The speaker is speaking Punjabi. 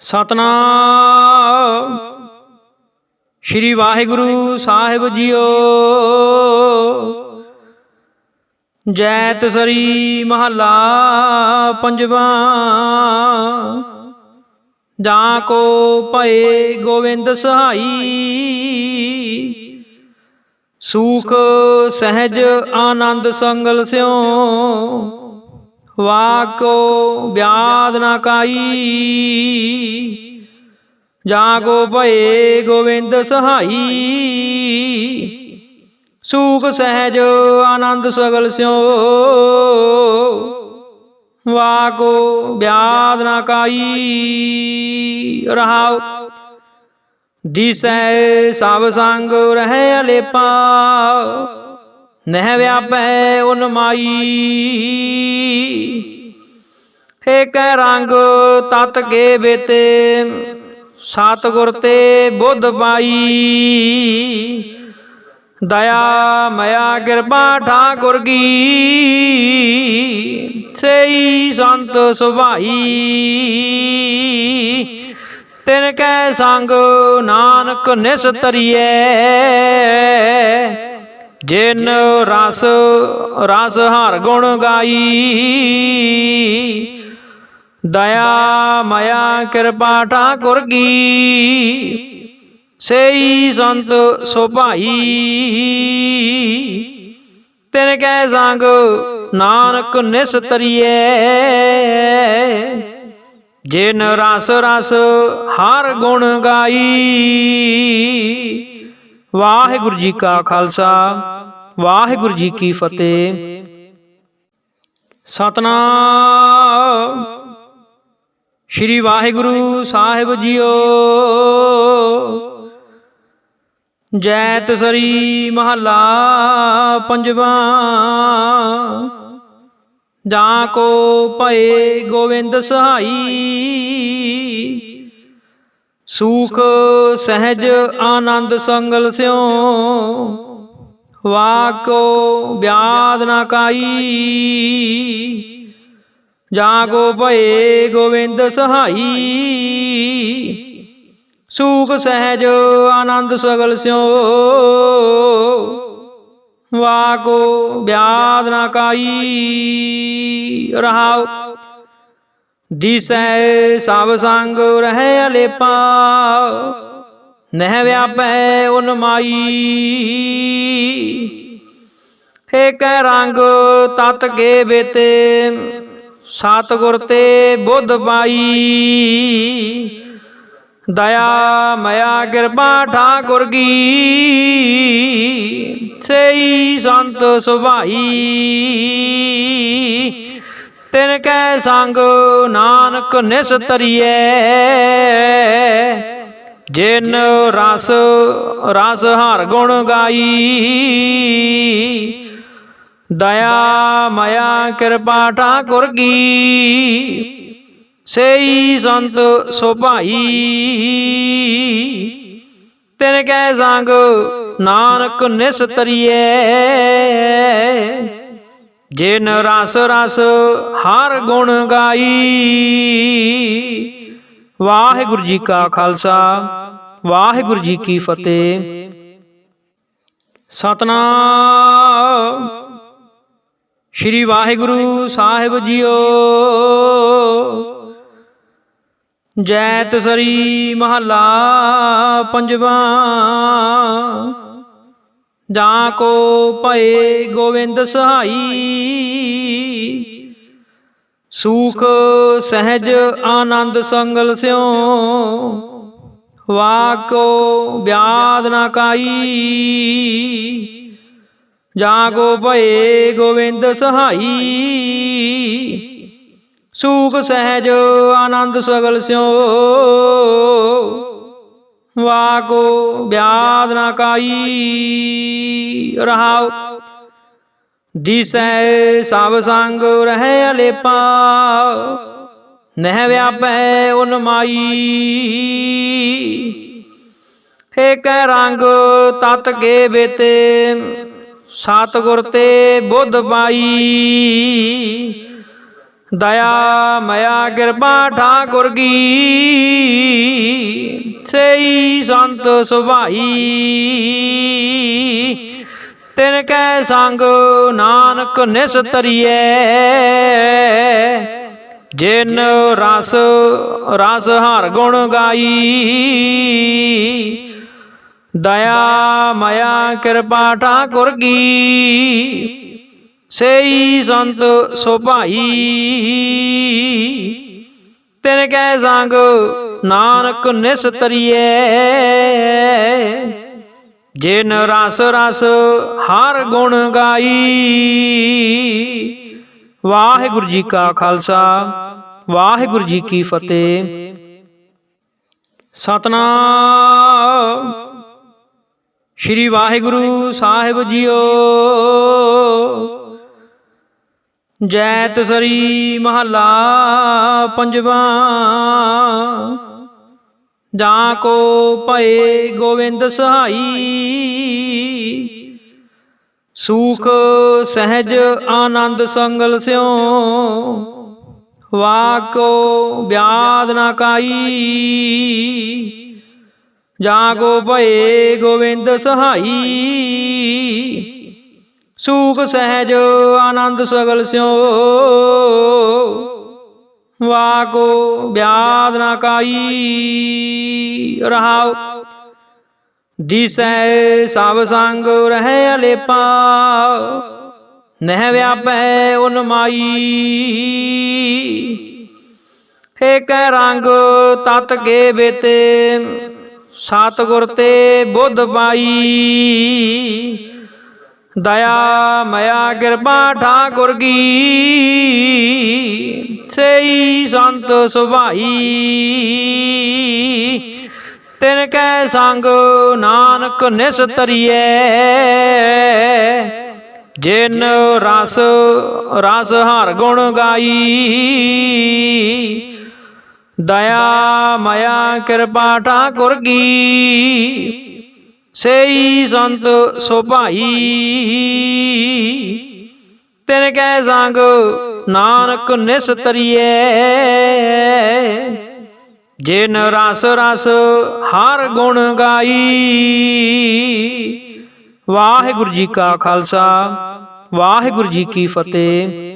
ਸਤਨਾਮ। ਸ਼੍ਰੀ ਵਾਹਿਗੁਰੂ ਸਾਹਿਬ ਜੀਓ। ਜੈ ਤਸਰੀ ਮਹੱਲਾ ਪੰਜਵਾ। ਜਾਂ ਕੋ ਭਏ ਗੋਵਿੰਦ ਸਹਾਈ। ਸੂਖ, ਸਹਿਜ, ਆਨੰਦ, ਸੰਗਲ ਸਿਓ ਵਾਕੋ ਬਿਆਦ ਨਾ ਕਾਈ। ਜਾਂ ਕੋ ਭਏ ਗੋਵਿੰਦ ਸਹਾਈ। ਸੂਖ ਸਹਿਜ ਆਨੰਦ ਸਗਲ ਸਿਓ। ਵਾਕੋ ਬਿਆਦ ਨਾ ਕਾਈ। ਰਹਾਉ ਦਿਸੈ ਸਭ ਸੰਗ ਰਹਿ ਅਲੇਪਾ। ਨਹਿ ਵਿਆਪੈ ਉਨ ਮਾਈ। ਹੇ ਕੈ ਰੰਗ ਤਤ ਕੇ ਬੇਤੇ ਸਤ ਗੁਰ ਤੇ ਬੁੱਧ ਪਾਈ। ਦਇਆ ਮਇਆ ਕਿਰਪਾ ਠਾਕੁਰ ਕੀ, ਸਈ ਸੰਤ ਸੁਭਾਈ। ਤਿਨ ਕੈ ਸੰਗ ਨਾਨਕ ਨਿਸਤਰੀਐ ਜਿਨ ਰਸ ਰਸ ਹਰ ਗੁਣ ਗਾਈ। ਦਇਆ ਮਾਇਆ ਕਿਰਪਾ ਠਾਕੁਰ ਕੀ। ਸਈ ਸੰਤ ਸੁਭਾਈ। ਤਿਨ ਕੈ ਸੰਗ ਨਾਨਕ ਨਿਸਤਰੀਐ ਜਿਨ ਰਸ ਰਸ ਹਰ ਗੁਣ ਗਾਈ। ਵਾਹਿਗੁਰੂ ਜੀ ਕਾ ਖਾਲਸਾ, ਵਾਹਿਗੁਰੂ ਜੀ ਕੀ ਫਤਿਹ। ਸਤਨਾਮ। ਸ਼੍ਰੀ ਵਾਹਿਗੁਰੂ ਸਾਹਿਬ ਜੀਓ। ਜੈਤ ਸਰੀ ਮਹੱਲਾ ਪੰਜਵਾ। ਜਾਂ ਕੋ ਭਏ ਗੋਵਿੰਦ ਸਹਾਈ। ਸੂਖ, ਸਹਿਜ, ਆਨੰਦ, ਸੰਗਲ ਸਿਓ ਵਾਕੋ ਬਿਆਦ ਨਾ ਕਾਈ। ਜਾਂ ਭਏ, ਗੋਵਿੰਦ ਸਹਾਈ। ਸੂਖ, ਸਹਿਜ, ਆਨੰਦ, ਸਗਲ ਸਿਓ ਵਾਕੋ ਬਿਆਦ ਨਾ ਕਾਈ। ਰਹਾਉ ਦਿਸੈ ਸਭ ਸੰਗ ਰਹਿ ਅਲੇਪਾ, ਨਹਿ ਵਿਆਪੈ ਉਨ ਮਾਈ। ਏ ਰੰਗ ਤਤ ਕੇ ਬੇਤੇ ਸਤ ਗੁਰ ਤੇ ਬੁੱਧ ਪਾਈ। ਦਇਆ, ਮਇਆ, ਕਿਰਪਾ ਠਾਕੁਰ ਕੀ, ਸਈ ਸੰਤ ਸੁਭਾਈ। ਤਿਨ ਕੈ ਸੰਗ ਨਾਨਕ ਨਿਸਤਰੀਐ ਜਿਨ ਰਸ ਰਸ ਹਰ ਗੁਣ ਗਾਈ। ਦਇਆ ਮਾਇਆ ਕਿਰਪਾ ਠਾਕੁਰ ਕੀ। ਸਈ ਸੰਤ ਸੁਭਾਈ। ਤਿਨ ਕੈ ਸੰਗ ਨਾਨਕ ਨਿਸਤਰੀਐ ਜਿਨ ਰਸ ਰਸ ਹਰ ਗੁਣ ਗਾਈ। ਵਾਹਿਗੁਰੂ ਜੀ ਕਾ ਖਾਲਸਾ, ਵਾਹਿਗੁਰੂ ਜੀ ਕੀ ਫਤਿਹ। ਸਤਨਾਮ। ਸ਼੍ਰੀ ਵਾਹਿਗੁਰੂ ਸਾਹਿਬ ਜੀਓ। ਜੈਤ ਸਰੀ ਮਹੱਲਾ ਪੰਜਵਾ। ਜਾਂ ਕੋ ਭਏ ਗੋਵਿੰਦ ਸਹਾਈ। ਸੂਖ ਸਹਿਜ ਆਨੰਦ ਸੰਗਲ ਸਿਓ ਵਾਕੋ ਬਿਆਦ ਨਾ ਕਾਈ। ਜਾਂ ਕੋ ਭਏ ਗੋਵਿੰਦ ਸਹਾਈ। ਸੂਖ ਸਹਿਜ ਆਨੰਦ ਸਗਲ ਸਿਓ ਵਾਕੋ ਬਿਆਦ ਨਾ ਕਾਈ ਰਹਾਉ ਦਿਸੈ ਸਭ ਸੰਗ ਰਹਿ ਅਲੇਪਾ, ਨਹਿ ਵਿਆਪੈ ਉਨ ਮਾਈ। ਹੇ ਕੈ ਰੰਗ ਤਤ ਕੇ ਬੇਤੇ ਸਤ ਗੁਰ ਤੇ ਬੁੱਧ ਪਾਈ। ਦਇਆ ਮਇਆ ਕਿਰਪਾ ਠਾਕੁਰ ਕੀ। ਸਈ ਸੰਤ ਸੁਭਾਈ। ਤਿਨ ਕੈ ਸੰਗ ਨਾਨਕ ਨਿਸਤਰੀਐ ਜਿਨ ਰਸ ਰਸ ਹਰ ਗੁਣ ਗਾਈ। ਦਇਆ ਮਇਆ ਕਿਰਪਾ ਠਾਕੁਰ ਕੀ। ਸਈ ਸੰਤ ਸੁਭਾਈ। ਤਿਨ ਕੈ ਸੰਗ ਨਾਨਕ ਨਿਸਤਰੀਐ ਜਿਨ ਰਸ ਰਸ ਹਰ ਗੁਣ ਗਾਈ। ਵਾਹਿਗੁਰੂ ਜੀ ਕਾ ਖਾਲਸਾ ਵਾਹਿਗੁਰੂ ਜੀ ਕੀ ਫਤਿਹ। ਸਤਨਾਮ। ਸ਼੍ਰੀ ਵਾਹਿਗੁਰੂ ਸਾਹਿਬ ਜੀਓ। ਜੈਤ ਸਰੀ ਮਹੱਲਾ ਪੰਜਵਾ। ਜਾਂ ਕੋ ਭਏ ਗੋਵਿੰਦ ਸਹਾਈ। ਸੂਖ ਸਹਿਜ ਆਨੰਦ ਸੰਗਲ ਸਿਓ। ਵਾਕੋ ਬਿਆਦ ਨਾ ਕਾਈ। ਜਾਂ ਕੋ ਭਏ ਗੋਵਿੰਦ ਸਹਾਈ। ਸੂਖ ਸਹਿਜ ਆਨੰਦ ਸਗਲ ਸਿਓ। ਵਾਕੋ ਬਿਆਦ ਨਾ ਕਾਈ ਰਹਾਉ ਦਿਸੈ ਸਭ ਸੰਗ ਰਹਿ ਅਲੇਪਾ, ਨਹਿ ਵਿਆਪੈ ਉਨਮਾਈ ਹੇ ਕੈ ਰੰਗ ਤਤ ਕੇ ਬੇਤੇ, ਸਤਿਗੁਰ ਤੇ ਬੁੱਧ ਪਾਈ। ਦਇਆ ਮਇਆ ਕਿਰਪਾ ਠਾਕੁਰ ਕੀ। ਸਈ ਸੰਤ ਸੁਭਾਈ। ਤਿਨ ਕੈ ਸੰਗ ਨਾਨਕ ਨਿਸਤਰੀਐ ਜਿਨ ਰਸ ਰਸ ਹਰ ਗੁਣ ਗਾਈ। ਦਇਆ ਮਇਆ ਕਿਰਪਾ ਠਾਕੁਰ ਕੀ। ਸਈ ਸੰਤ ਸੁਭਾਈ। ਤਿਨ ਕੈ ਸੰਗ ਨਾਨਕ ਨਿਸਤਰੀਐ ਜਿਨ ਰਸ ਰਸ ਹਰ ਗੁਣ ਗਾਈ। ਵਾਹਿਗੁਰੂ ਜੀ ਕਾ ਖਾਲਸਾ ਵਾਹਿਗੁਰੂ ਜੀ ਕੀ ਫਤਿਹ।